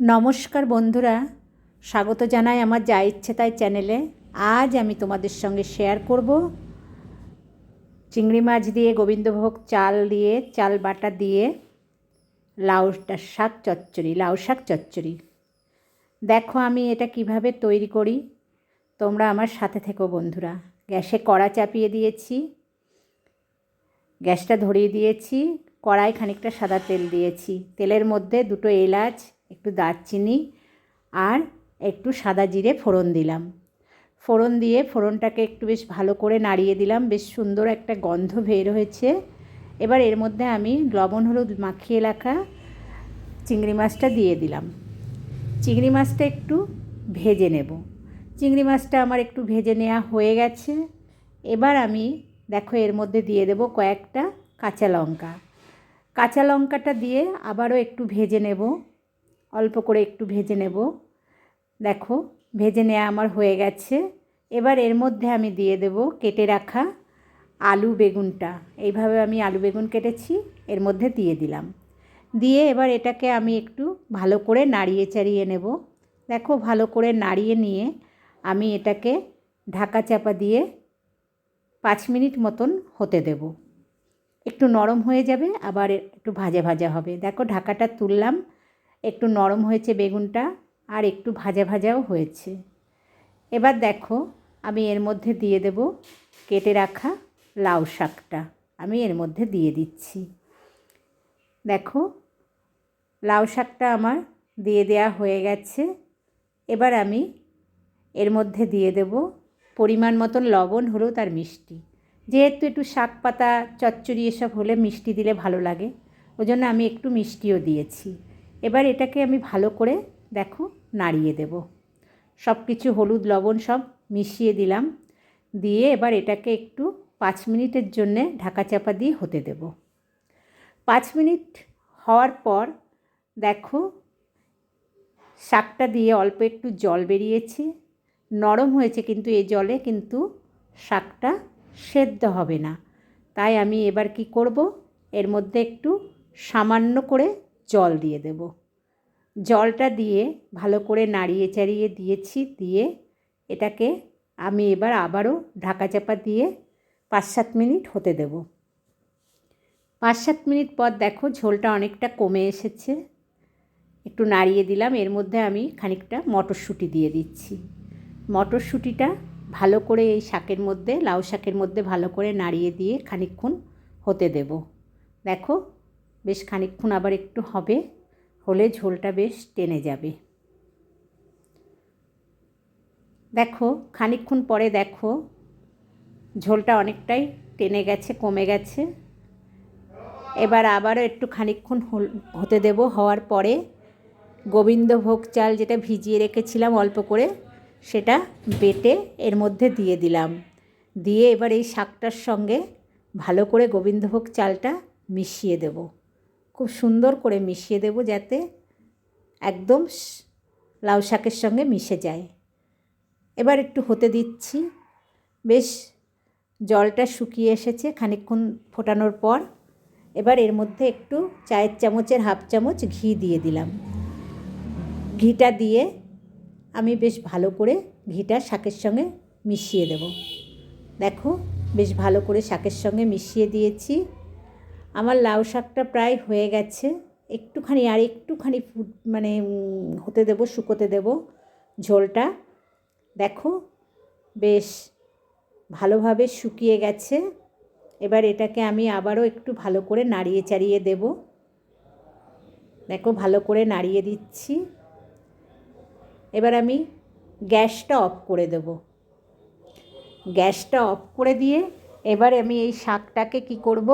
নমস্কার বন্ধুরা, স্বাগত জানাই আমার যা ইচ্ছে তাই চ্যানেলে। আজ আমি তোমাদের সঙ্গে শেয়ার করব চিংড়ি মাছ দিয়ে গোবিন্দভোগ চাল দিয়ে, চাল বাটা দিয়ে লাউ শাক চচ্চড়ি, লাউ শাক চচ্চড়ি। দেখো আমি এটা কীভাবে তৈরি করি। তোমরা আমার সাথে থেকো বন্ধুরা। গ্যাসে কড়া চাপিয়ে দিয়েছি, গ্যাসটা ধরিয়ে দিয়েছি কড়াই খানিকটা সাদা তেল দিয়েছি। তেলের মধ্যে দুটো এলাচ একটু দারচিনি আর একটু সাদা জিরে ফোড়ন দিলাম। ফোড়ন দিয়ে ফোড়নটাকে একটু বেশ ভালো করে নাড়িয়ে দিলাম। বেশ সুন্দর একটা গন্ধ বের হয়েছে। এবার এর মধ্যে আমি লবণ, হলুদ মাখিয়ে রাখা চিংড়ি মাছটা দিয়ে দিলাম। চিংড়ি মাছটা একটু ভেজে নেব। চিংড়ি মাছটা আমার একটু ভেজে নেওয়া হয়ে গেছে। এবার আমি, দেখো এর মধ্যে দিয়ে দেব কয়েকটা কাঁচা লঙ্কা। কাঁচা লঙ্কাটা দিয়ে আবারও একটু ভেজে নেব। অল্প করে একটু ভেজে নেব। দেখো, ভেজে নেওয়া আমার হয়ে গেছে। এবার এর মধ্যে আমি দিয়ে দেব কেটে রাখা আলু বেগুনটা। এইভাবে আমি আলু বেগুন কেটেছি, এর মধ্যে দিয়ে দিলাম। দিয়ে এবার এটাকে আমি একটু ভালো করে নাড়িয়ে চাড়িয়ে নেব। দেখো, ভালো করে নাড়িয়ে নিয়ে আমি এটাকে ঢাকা চাপা দিয়ে পাঁচ মিনিট মতন হতে দেব। একটু নরম হয়ে যাবে, আবার একটু ভাজা ভাজা হবে। দেখো, ঢাকাটা তুললাম। একটু নরম হয়েছে বেগুনটা আর একটু ভাজা ভাজাও হয়েছে। এবার দেখো, আমি এর মধ্যে দিয়ে দেব কেটে রাখা লাউ শাকটা। আমি এর মধ্যে দিয়ে দিচ্ছি। দেখো, লাউ শাকটা আমার দিয়ে দেয়া হয়ে গেছে। এবার আমি এর মধ্যে দিয়ে দেব পরিমাণ মতন লবণ, হলুদ তার মিষ্টি। যেহেতু একটু শাক পাতা, চচ্চড়ি এসব হলে মিষ্টি দিলে ভালো লাগে ওই জন্য আমি একটু মিষ্টিও দিয়েছি। এবার এটাকে আমি ভালো করে, দেখো, নাড়িয়ে দেব। সব কিছু হলুদ, লবণ সব মিশিয়ে দিলাম। দিয়ে এবার এটাকে একটু পাঁচ মিনিটের জন্যে ঢাকা চাপা দিয়ে হতে দেব। পাঁচ মিনিট হওয়ার পর, দেখো, শাকটা দিয়ে অল্প একটু জল বেরিয়েছে। নরম হয়েছে কিন্তু এই জলে, কিন্তু শাকটা সেদ্ধ হবে না। তাই আমি এবার কি করব? এর মধ্যে একটু সামান্য করে জল দিয়ে দেব। জলটা দিয়ে ভালো করে নাড়িয়ে চাড়িয়ে দিয়েছি, দিয়ে এটাকে আমি এবার আবারও ঢাকা চাপা দিয়ে পাঁচ সাত মিনিট হতে দেব। পাঁচ সাত মিনিট পর দেখো ঝোলটা অনেকটা কমে এসেছে। একটু নাড়িয়ে দিলাম, এর মধ্যে আমি খানিকটা মটরশুঁটি দিয়ে দিচ্ছি। মটরশুঁটিটা ভালো করে এই শাকের মধ্যে, লাউ শাকের মধ্যে ভালো করে নাড়িয়ে দিয়ে খানিকক্ষণ হতে দেব। দেখো বেশ খানিকক্ষণ আবার একটু হবে, হলে ঝোলটা বেশ টেনে যাবে। দেখো, খানিকক্ষণ পরে দেখো, ঝোলটা অনেকটাই টেনে গেছে, কমে গেছে। এবার আবারও একটু খানিকক্ষণ হতে দেব, হওয়ার পরে গোবিন্দভোগ চাল যেটা ভিজিয়ে রেখেছিলাম অল্প করে, সেটা বেটে এর মধ্যে দিয়ে দিলাম। দিয়ে এবার এই শাকটার সঙ্গে ভালো করে গোবিন্দভোগ চালটা মিশিয়ে দেব। খুব সুন্দর করে মিশিয়ে দেব যাতে একদম লাউ শাকের সঙ্গে মিশে যায়। এবার একটু হতে দিচ্ছি। বেশ জলটা শুকিয়ে এসেছে খানিকক্ষণ ফোটানোর পর। এবার এর মধ্যে একটু চায়ের চামচের হাফ চামচ ঘি দিয়ে দিলাম। ঘিটা দিয়ে আমি বেশ ভালো করে ঘিটা শাকের সঙ্গে মিশিয়ে দেব। দেখো, বেশ ভালো করে শাকের সঙ্গে মিশিয়ে দিয়েছি। আমার লাউ শাকটা প্রায় হয়ে গেছে। একটুখানি আর একটুখানি ফুট মানে হতে দেব, শুকোতে দেব ঝোলটা। দেখো, বেশ ভালোভাবে শুকিয়ে গেছে। এবার এটাকে আমি আবারও একটু ভালো করে নাড়িয়ে চাড়িয়ে দেব। দেখো, ভালো করে নাড়িয়ে দিচ্ছি। এবার আমি গ্যাসটা অফ করে দেব। গ্যাসটা অফ করে দিয়ে এবার আমি এই শাকটাকে কি করব?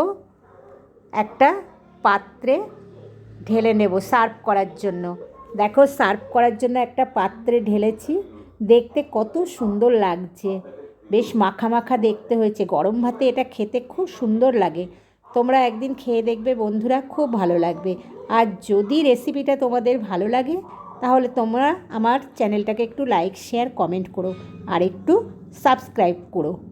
একটা পাত্রে ঢেলে নেব সার্ভ করার জন্য। দেখো, সার্ভ করার জন্য একটা পাত্রে ঢেলেছি। দেখতে কত সুন্দর লাগছে। বেশ মাখা মাখা দেখতে হয়েছে। গরম ভাতে এটা খেতে খুব সুন্দর লাগে। তোমরা একদিন খেয়ে দেখবে, বন্ধুরা, খুব ভালো লাগবে। আর যদি রেসিপিটা তোমাদের ভালো লাগে, তাহলে তোমরা আমার চ্যানেলটাকে একটু লাইক, শেয়ার, কমেন্ট করো। আর একটু সাবস্ক্রাইব করো।